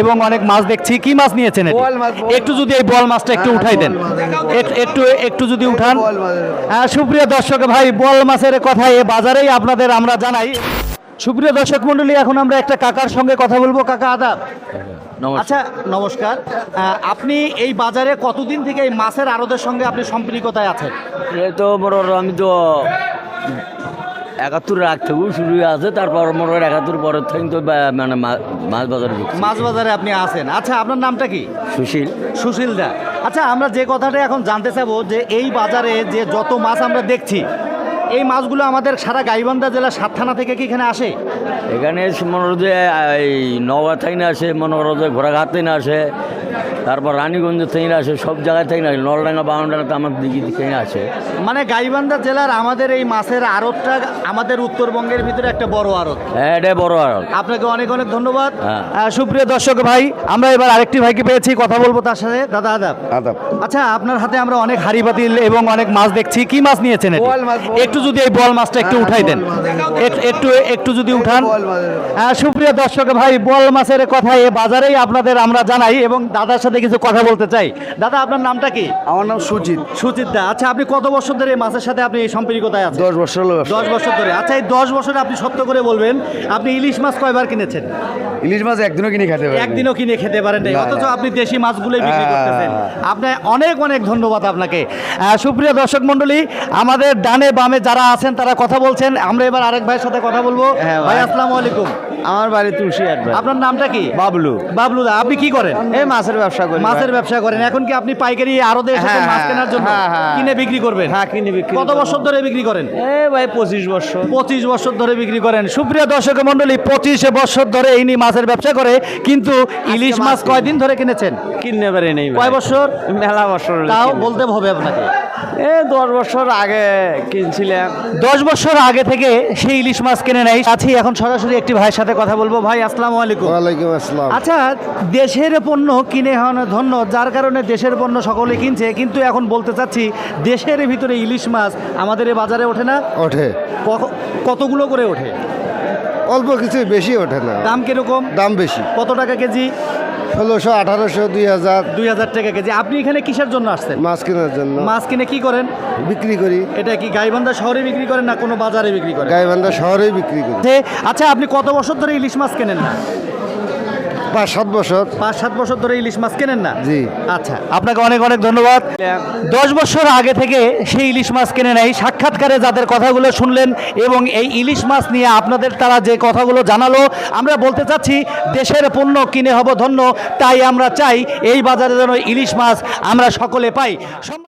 এবং অনেক মাছ দেখছি। কি মাছ নিয়েছেন মাছ, একটু যদি এই বল মাছটা একটু হ্যাঁ, উঠাই দেন। একটু একটু যদি উঠান। হ্যাঁ, সুপ্রিয় দর্শক ভাই বল মাছের কথা এ বাজারেই আপনাদের আমরা জানাই। সুপ্রিয় দর্শক মন্ডলী এখন আমরা একটা কাকার সঙ্গে কথা বলব। কাকা আদাব। আচ্ছা নমস্কার। আপনি এই বাজারে কতদিন থেকে এই মাছের আড়তের সঙ্গে আপনি সম্পৃক্ততায় আছেন? এই তো বড় আমি তো একাত্তর রাগ থেকেও শুরু আছে তারপর মনে করো একাত্তর পরের থেকে তো মানে মাছ বাজারে মাছ বাজারে আপনি আছেন। আচ্ছা আপনার নামটা কি? সুশীল। সুশীল দা। আচ্ছা আমরা যে কথাটা এখন জানতে চাবো যে এই বাজারে যে যত মাছ আমরা দেখছি এই মাছগুলো আমাদের সারা গাইবান্ধা জেলার সাত থানা থেকে কি এখানে আসে? এখানে মনে করো যে এই নওয়া থেকে না আসে মনে করো যে ঘোড়াঘাট থেকে আসে তারপর রানীগঞ্জ থেকে আসে সব জায়গায় থেকে না আসে। নলডাঙ্গা বাউন্ডাঙ্গাতে আমার দিকে থেকে আসে। মানে গাইবান্ধা জেলার আমাদের এই মাছের আড়তটা আমাদের উত্তরবঙ্গের ভিতরে একটা বড় আড়ত। হ্যাঁ এটাই বড় আর আপনাকে অনেক অনেক ধন্যবাদ। হ্যাঁ। সুপ্রিয় দর্শক ভাই আমরা এবার আরেকটি ভাইকে পেয়েছি কথা বলব তার সাথে। দাদা আদাব। আদাব। আচ্ছা আপনার হাতে আমরা অনেক হাড়ি বাতিল এবং অনেক মাছ দেখছি। কি মাছ নিয়েছেন এটি? একটু যদি এই বল মাছটা একটু হ্যাঁ, উঠাই দেন। একটু একটু যদি উঠান। হ্যাঁ, সুপ্রিয় দর্শক ভাই বল মাছের কথা এ বাজারেই আপনাদের আমরা জানাই এবং দাদার সাথে কিছু কথা বলতে চাই। দাদা আপনার নামটা কি? আমার নাম সুজিত। সুজিত দা আচ্ছা আপনি কত বছর ধরে এই মাছের সাথে আপনি এই সম্পর্কতায় আছেন? দশ বছর হলো। দশ বছর ধরে। আচ্ছা এই দশ বছরে আপনি সত্য করে বলবেন আপনি ইলিশ মাছ কয়বার কিনেছেন? ইলিশ মাছ একদিনও কিনে খেতে পারি একদিনও কিনে খেতে পারেন না, অথচ আপনি দেশি মাছগুলোই বিক্রি হ্যাঁ, করতেছেন। আপনার অনেক অনেক ধন্যবাদ আপনাকে। সুপ্রিয় দর্শক মণ্ডলী আমাদের ডানে বামে যারা আছেন তারা কথা বলছেন। আমরা এবার আরেক ভাইয়ের সাথে কথা বলব। হ্যাঁ, ভাই। আসসালামু আলাইকুম। আমার বাড়ি তুলসী আট আপনার নামটা কি? বাবলু। বাবলু দা আপনি কি করেন? এই মাছের ব্যবসা করি মাছের ব্যবসা করেন। এখন কি আপনি পাইকারি আরও দেশ হ্যাঁ, মাছ হ্যাঁ, কেনার জন্য হ্যাঁ। কিনে বিক্রি করবেন? হ্যাঁ কিনে বিক্রি কত বছর ধরে বিক্রি করেন? এ ভাই পঁচিশ বছর। পঁচিশ বছর ধরে বিক্রি করেন। সুপ্রিয় দর্শক মন্ডলী পঁচিশ বছর ধরে ইনি মাছের ব্যবসা করে কিন্তু ইলিশ মাছ কয়দিন ধরে কিনেছেন? কিনতে পারি নেই কয় বছর? মেলা বছর তাও বলতে হবে আপনাকে। এ দশ বছর আগে কিনছিলাম। দশ বছর আগে থেকে সেই ইলিশ মাছ কিনে নেই আছি এখন সরাসরি একটি ভাইয়ের সাথে কথা বলব। ভাই আসসালামু আলাইকুম। ওয়ালাইকুম আসসালাম। আচ্ছা দেশের পণ্য কিনে হওয়ানো ধন্য যার কারণে দেশের পণ্য সকলে কিনছে। কিন্তু এখন বলতে চাচ্ছি দেশের ভিতরে ইলিশ মাছ আমাদের এই বাজারে ওঠে না? ওঠে। কতগুলো করে ওঠে? অল্প কিছু বেশি ওঠে না। দাম কীরকম? দাম বেশি। কত টাকা কেজি? ষোলোশো আঠারোশো দুই হাজার। দুই হাজার টাকা কেজি। আপনি এখানে কিসের জন্য আসছেন? মাছ কেনার জন্য। মাছ কিনে কি করেন? বিক্রি করি। এটা কি গাইবান্ধা শহরে বিক্রি করেন না কোনো বাজারে বিক্রি করেন? গাইবান্ধা শহরেই বিক্রি করি। আচ্ছা আপনি কত বছর ধরে ইলিশ মাছ কেনেন না? পাঁচ সাত বছর। পাঁচ সাত বছর ধরে ইলিশ মাছ কেনেন না? জি। আচ্ছা। আপনাকে অনেক অনেক ধন্যবাদ। দশ বছর আগে থেকে সেই ইলিশ মাছ কিনে নেয় সাক্ষাৎকারে যাদের কথাগুলো শুনলেন এবং এই ইলিশ মাছ নিয়ে আপনাদের তারা যে কথাগুলো জানালো আমরা বলতে চাচ্ছি দেশের পণ্য কিনে হব ধন্য তাই আমরা চাই এই বাজারে যেন ইলিশ মাছ আমরা সকলে পাই।